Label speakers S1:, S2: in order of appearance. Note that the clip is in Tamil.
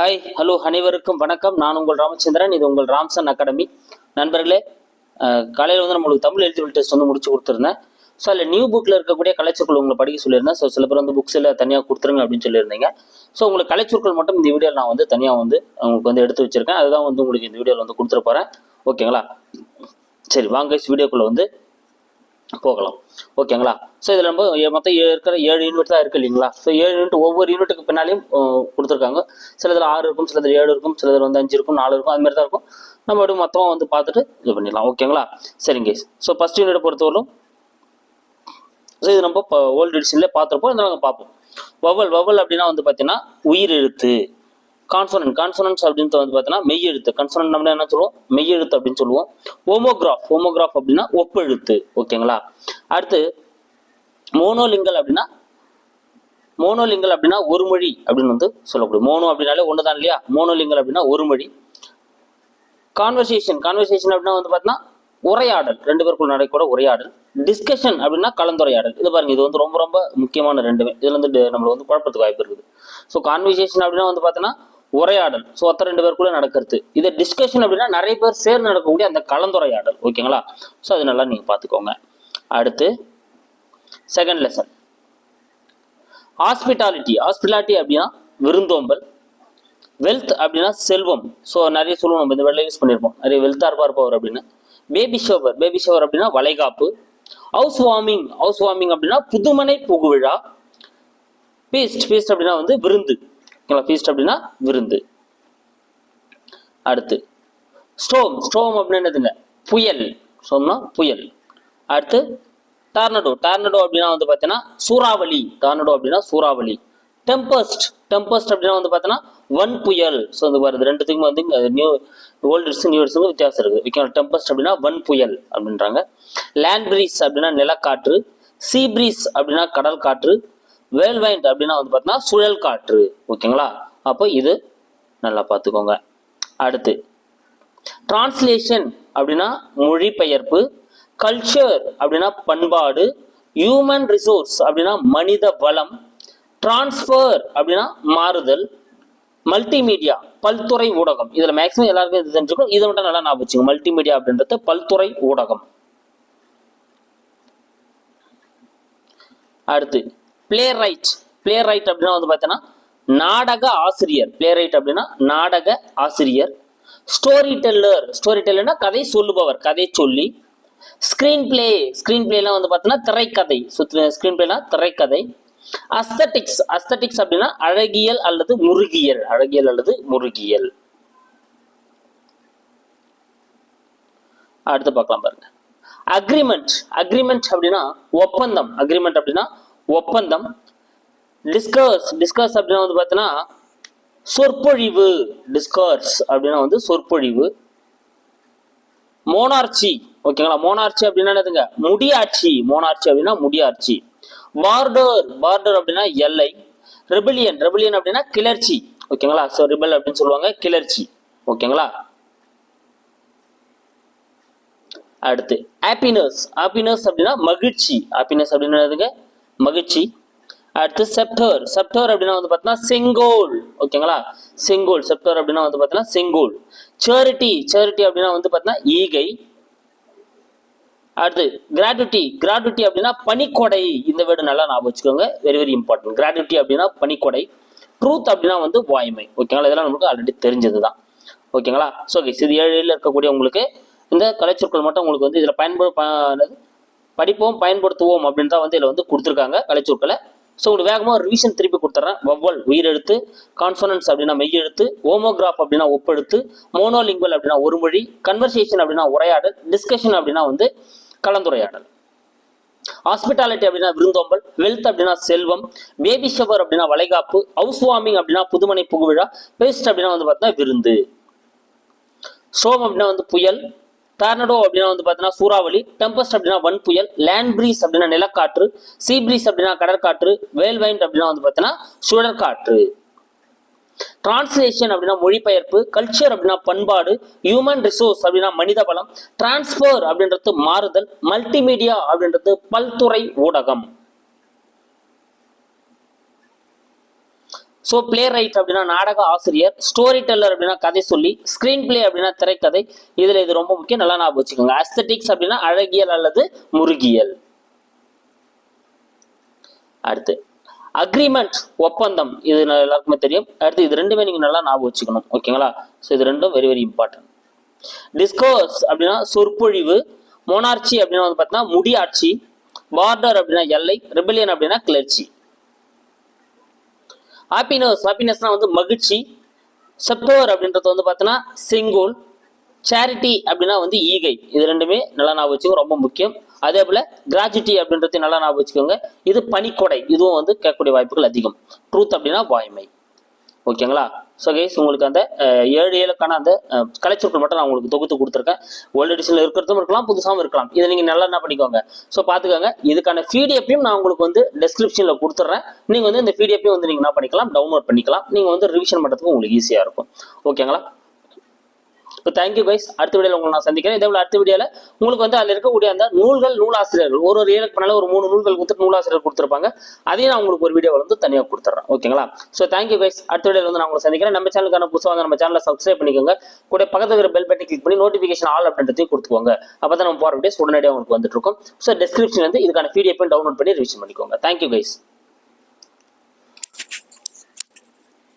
S1: ஹாய் ஹலோ அனைவருக்கும் வணக்கம். நான் உங்கள் ராமச்சந்திரன் இது உங்கள் ராம்சன் அகாடமி. நண்பர்களே காலையில் வந்து நம்மளுக்கு தமிழ் எலிஜிபிள் டெஸ்ட் வந்து முடிச்சு கொடுத்துருந்தேன். ஸோ அதில் நியூ புக்கில் இருக்கக்கூடிய கலைச்சொற்கள் உங்களை படிக்க சொல்லியிருந்தேன். ஸோ சில பேர் வந்து புக்ஸில் தனியாக கொடுத்துருங்க அப்படின்னு சொல்லியிருந்தீங்க. ஸோ உங்களுக்கு கலைச்சொற்கள் மட்டும் இந்த வீடியோவில் நான் வந்து தனியாக வந்து உங்களுக்கு வந்து எடுத்து வச்சிருக்கேன். அதுதான் வந்து உங்களுக்கு இந்த வீடியோவில் வந்து கொடுத்துட்டு போகிறேன் ஓகேங்களா சரி வாங்க வீடியோக்குள்ளே வந்து போகலாம். ஓகேங்களா ஸோ இதில் நம்ம மொத்தம் இருக்கிற ஏழு யூனிட் தான் இருக்குது இல்லைங்களா? ஸோ ஏழு யூனிட் ஒவ்வொரு யூனிட்டுக்கு பின்னாலையும் கொடுத்துருக்காங்க கொடுத்துருக்காங்க. சிலதில் ஆறு இருக்கும் சிலதில் ஏழு இருக்கும் சிலதில் வந்து அஞ்சு இருக்கும் நாலு இருக்கும் அது மாதிரி தான் இருக்கும். நம்ம அப்படியே மொத்தமாக வந்து பார்த்துட்டு இது பண்ணிடலாம். ஓகேங்களா சரிங்க ஸோ ஃபஸ்ட் யூனிட்டை பொறுத்தவரைக்கும் ஸோ இது நம்ம இப்போ ஓல்டு எடிஷன்லேயே பார்த்துருப்போம். இதை நாங்கள் பார்ப்போம். வவல் வவல் அப்படின்னா வந்து பார்த்தீங்கன்னா உயிர் எழுத்து. கான்சனன்ட் கான்சனன்ஸ் அப்படின்னு வந்து பார்த்தீங்கன்னா மெய் எழுத்து கான்சனன்ட் நம்ம என்ன சொல்லுவோம்? மெய் எழுத்து அப்படின்னு சொல்லுவோம். ஓமோகிராஃப் ஹோமோகிராஃப் அப்படின்னா ஒப்பெழுத்து. ஓகேங்களா? அடுத்து மோனோலிங்கல் அப்படின்னா மோனோலிங்கல் அப்படின்னா ஒரு மொழி அப்படின்னு வந்து சொல்லக்கூடிய. மோனோ அப்படின்னாலே ஒன்று தான் இல்லையா? மோனோலிங்கல் அப்படின்னா ஒரு மொழி. கான்வர்சேஷன் கான்வர்சேஷன் அப்படின்னா வந்து பார்த்தீங்கன்னா உரையாடல். ரெண்டு பேருக்குள்ள நடக்கூட உரையாடல். டிஸ்கஷன் அப்படின்னா கலந்துரையாடல். இது பாருங்க இது வந்து ரொம்ப ரொம்ப முக்கியமான ரெண்டுமே. இதுல வந்து நம்மளுக்கு வந்து குழப்பத்துக்கு வாய்ப்பு இருக்குது. ஸோ கான்வர்சேஷன் அப்படின்னா வந்து பார்த்தீங்கன்னா உரையாடல். ஸோ ஒருத்தர் ரெண்டு பேருக்குள்ள நடக்கிறது. இது டிஸ்கஷன் அப்படின்னா நிறைய பேர் சேர்ந்து நடக்கக்கூடிய அந்த கலந்துரையாடல். ஓகேங்களா ஸோ அது நல்லா நீங்கள் பார்த்துக்கோங்க. அடுத்து செகண்ட் லெசன் ஹாஸ்பிட்டாலிட்டி ஹாஸ்பிட்டாலிட்டி அப்படின்னா விருந்தோம்பல். வெல்த் அப்படின்னா செல்வம். ஸோ நிறைய சொல்லுவோம் நம்ம. இந்த வெள்ளை யூஸ் பண்ணியிருப்போம். நிறைய வெல்த்தாக இருப்பார் பவர் அப்படின்னு. பேபி ஷவர் பேபி ஷவர் அப்படின்னா வளைகாப்பு. ஹவுஸ் வார்மிங் ஹவுஸ் வார்மிங் அப்படின்னா புதுமனை புகுவிழா. பீஸ்ட் பீஸ்ட் அப்படின்னா வந்து விருந்து. ஓகேங்களா ஃபீஸ்ட் அப்படின்னா விருந்து. அடுத்து ஸ்டோம். ஸ்டோம் அப்படின்னு என்னதுங்க? புயல். ஸ்டோம்னா புயல். அடுத்து டார்னடோ. டார்னடோ அப்படின்னா வந்து பார்த்தீங்கன்னா சூறாவளி. டார்னடோ அப்படின்னா சூறாவளி. டெம்பஸ்ட். டெம்பஸ்ட் அப்படின்னா வந்து பார்த்தீங்கன்னா வன் புயல். ஸோ வந்து வருது ரெண்டுத்துக்கும் வந்து நியூ ஓல்டு நியூ இயர்ஸுக்கும் வித்தியாசம் இருக்குது ஓகேங்களா டெம்பஸ்ட் அப்படின்னா வன் புயல் அப்படின்றாங்க. லேண்ட் பிரீஸ் அப்படின்னா நிலக்காற்று. சீ பிரீஸ் அப்படின்னா கடல் காற்று. வேல்வைண்ட் அப்படின்னா வந்து பார்த்தீங்கன்னா சுழல் காற்று ஓகேங்களா? அப்போ இது நல்லா பார்த்துக்கோங்க அடுத்து டிரான்ஸ்லேஷன் அப்படின்னா மொழிபெயர்ப்பு கல்ச்சர் அப்படின்னா பண்பாடு ஹியூமன் ரிசோர்ஸ் அப்படின்னா மனித வளம் டிரான்ஸ்ஃபர் அப்படின்னா மாறுதல் மல்டிமீடியா பல்துறை ஊடகம். இதில் மேக்ஸிமம் எல்லாருக்கும் இது தெரிஞ்சுக்கணும். இதை மட்டும் நல்லா ஞாபகம் வச்சுங்க மல்டிமீடியா அப்படின்றது பல்துறை ஊடகம். அடுத்து பிளே ரைட் பிளே ரைட் அப்படின்னா வந்து பார்த்தீங்கன்னா நாடக ஆசிரியர். பிளே ரைட் அப்படின்னா நாடக ஆசிரியர். ஸ்டோரி டெல்லர் ஸ்டோரி டெல்லர்னா கதை சொல்லுபவர். கதை சொல்லி ஸ்க்ரீன் பிளே ஸ்க்ரீன் பிளேலாம் வந்து பார்த்தீங்கன்னா திரைக்கதை. ஸ்க்ரீன் பிளேனா திரைக்கதை. அஸ்தட்டிக்ஸ் அஸ்தட்டிக்ஸ் அப்படின்னா அழகியல் அல்லது முருகியல். அழகியல் அல்லது முருகியல். அடுத்து பார்க்கலாம் பாருங்க. அக்ரிமெண்ட் அக்ரிமெண்ட் அப்படின்னா ஒப்பந்தம். அக்ரிமெண்ட் அப்படின்னா ஒப்பந்தம். டிஸ்கர்ஸ் டிஸ்கர்ஸ் அப்படின்னா வந்து பார்த்தீங்கன்னா சொற்பொழிவு டிஸ்கர்ஸ் அப்படின்னா வந்து சொற்பொழிவு. மோனார்ச்சி ஓகேங்களா? மோனார்ச்சி அப்படின்னா என்னதுங்க? முடியாட்சி. மோனார்ச்சி அப்படின்னா முடியாட்சி. பார்டர் பார்டர் அப்படின்னா எல்லை. ரெபிலியன் ரெபிலியன் அப்படின்னா கிளர்ச்சி. ஓகேங்களா? ஸோ ரிபல் அப்படின்னு சொல்லுவாங்க கிளர்ச்சி. ஓகேங்களா? அடுத்து ஹாப்பினஸ் ஹாப்பினஸ் அப்படின்னா மகிழ்ச்சி. ஹாப்பினஸ் அப்படின்னு என்னதுங்க? மகிழ்ச்சி. அடுத்து செப்டர். செப்டர் அப்படின்னா வந்து பார்த்தீங்கன்னா செங்கோல். ஓகேங்களா? செங்கோல். செப்டர் அப்படின்னா வந்து பார்த்தீங்கன்னா செங்கோல். சேரிட்டி. சேரிட்டி அப்படின்னா வந்து பார்த்தீங்கன்னா ஈகை. அடுத்து கிராட்டுட்டி கிராட்டுட்டி அப்படின்னா பனிக்கொடை. இந்த வேர்டு நல்லா ஞாபகம் வச்சுக்கோங்க. வெரி வெரி இம்பார்ட்டன்ட் கிராட்டுட்டி அப்படின்னா பனிக்கொடை. ட்ரூத் அப்படின்னா வந்து வாய்மை. ஓகேங்களா? இதெல்லாம் நமக்கு ஆல்ரெடி தெரிஞ்சது தான் ஓகேங்களா ஸோ இது ஏழில் இருக்கக்கூடிய உங்களுக்கு இந்த கலைச்சொற்கள் மட்டும் உங்களுக்கு வந்து இதில் பயன்படு படிப்போம் பயன்படுத்துவோம் அப்படின்னு தான் வந்து இதில் வந்து கொடுத்துருக்காங்க கலைச்சொற்களை. ஸோ உங்களுக்கு வேகமாக ரிவிஷன் திருப்பி கொடுத்துட்றேன் வவ்வல் உயிரெழுத்து கான்ஃபரன்ஸ் அப்படின்னா மெய்யெழுத்து ஓமோகிராஃப் அப்படின்னா ஒப்பெழுத்து மோனோலிங்குவல் அப்படின்னா ஒரு மொழி கன்வர்சேஷன் அப்படின்னா உரையாடல் டிஸ்கஷன் அப்படின்னா வந்து கலந்துரையாடல். ஹாஸ்பிட்டாலிட்டி அப்படின்னா விருந்தோம்பல் வெல்த் அப்படின்னா செல்வம் பேபி ஷவர் அப்படின்னா வளைகாப்பு ஹவுஸ் வார்மிங் அப்படின்னா புதுமனை புகுவிழா பேஸ்ட் அப்படின்னா வந்து பார்த்தீங்கன்னா விருந்து. ஸ்டோம் அப்படின்னா வந்து புயல் டார்னடோ அப்படின்னா வந்து பார்த்தீங்கன்னா சூறாவளி டெம்பஸ்ட் அப்படின்னா வன் புயல் லேண்ட் பிரீஸ் அப்படின்னா நிலக்காற்று சீ பிரீஸ் அப்படின்னா கடற்காற்று வேல்வைண்ட் அப்படின்னா வந்து பார்த்தீங்கன்னா சுழற்காற்று. டிரான்ஸ்லேஷன் அப்படின்னா மொழிபெயர்ப்பு கல்ச்சர் அப்படின்னா பண்பாடு ஹியூமன் ரிசோர்ஸ் அப்படின்னா மனித பலம் டிரான்ஸ்பர் அப்படின்றது மாறுதல் மல்டிமீடியா அப்படின்றது பல்துறை ஊடகம். ஸோ பிளே ரைட் அப்படின்னா நாடக ஆசிரியர் ஸ்டோரி டெல்லர் அப்படின்னா கதை சொல்லி ஸ்க்ரீன் பிளே அப்படின்னா திரைக்கதை. இதில் இது ரொம்ப முக்கியம். நல்லா ஞாபகம் வச்சுக்கோங்க. அஸ்தட்டிக்ஸ் அப்படின்னா அழகியல் அல்லது முருகியல் அடுத்து அக்ரிமெண்ட் ஒப்பந்தம். இது எல்லாருக்குமே தெரியும். அடுத்து இது ரெண்டுமே நீங்கள் நல்லா ஞாபகம் வச்சுக்கணும். ஓகேங்களா? ஸோ இது ரெண்டும் வெரி வெரி இம்பார்ட்டன்ட் டிஸ்கோர்ஸ் அப்படின்னா சொற்பொழிவு. மோனார்ச்சி அப்படின்னா வந்து பார்த்தீங்கன்னா முடியாட்சி. பார்டர் அப்படின்னா எல்லை. ரிபெலியன் அப்படின்னா கிளர்ச்சி. ஹாப்பினஸ் ஹாப்பினஸ்னா வந்து மகிழ்ச்சி செப்டோர் அப்படின்றது வந்து பார்த்தோன்னா செங்கோல் சேரிட்டி அப்படின்னா வந்து ஈகை. இது ரெண்டுமே நல்லா ஞாபகம் வச்சுக்கோங்க ரொம்ப முக்கியம். அதே போல கிராஜுட்டி அப்படின்றது நல்லா ஞாபகம் வச்சுக்கோங்க. இது பனிக்கொடை இதுவும் வந்து கேட்கக்கூடிய வாய்ப்புகள் அதிகம். ட்ரூத் அப்படின்னா வாய்மை. ஓகேங்களா? ஸோ கேஸ் உங்களுக்கு அந்த ஏழு ஏழுக்கான அந்த கலைச்சொற்கள் மட்டும் நான் உங்களுக்கு தொகுத்து கொடுத்துருக்கேன். ஓல்டு எடிஷனில் இருக்கிறதும் இருக்கலாம் புதுசாகவும் இருக்கலாம். இதை நீங்கள் நல்லா என்ன பண்ணிக்கோங்க? ஸோ பார்த்துக்கோங்க. இதுக்கான பிடிஎஃப்பையும் நான் உங்களுக்கு வந்து டெஸ்கிரிப்ஷனில் கொடுத்துட்றேன் நீங்கள் வந்து இந்த பிடிஎஃப்பையும் வந்து நீங்கள் என்ன பண்ணிக்கலாம்? டவுன்லோட் பண்ணிக்கலாம். நீங்கள் வந்து ரிவிஷன் பண்ணுறதுக்கு உங்களுக்கு ஈஸியாக இருக்கும். ஓகேங்களா? இப்போ தேங்க்யூ கைஸ் அடுத்த வீடியோவில் உங்களை நான் சந்திக்கிறேன். இதே போல் அடுத்த வீடியோவில் உங்களுக்கு வந்து அதில் இருக்கக்கூடிய அந்த நூல்கள் நூலாசிரியர்கள் ஒரு ஒரு ஏழு பண்ணாலும் ஒரு மூணு நூல்கள் கொடுத்து நூலாசிரியர் கொடுத்துருப்பாங்க. அதையும் நான் உங்களுக்கு ஒரு வீடியோ வந்து தனியாக கொடுத்துட்றேன் ஓகேங்களா ஸோ தேங்க்யூ கைஸ் அடுத்த வீடியோவில் வந்து நான் உங்களை சந்திக்கிறேன். நம்ம சேனலுக்கான புதுசாக வந்து நம்ம சேனலை சப்ஸ்கிரைப் பண்ணிக்கோங்க. கூட பக்கத்தில் இருக்கிற பெல் பட்டனை கிளிக் பண்ணி நோட்டிஃபிகேஷன் ஆல் அப்படின்றதையும் கொடுத்துக்கோங்க. அப்போ தான் நம்ம போகிற வீடியோஸ் உடனடியாக உங்களுக்கு வந்துட்டு இருக்கும். ஸோ டிஸ்கிரிப்ஷன் வந்து இதுக்கான பிடிஎஃப் டவுன்லோட் பண்ணி ரிவிஷன் பண்ணிக்கோங்க. Thank you guys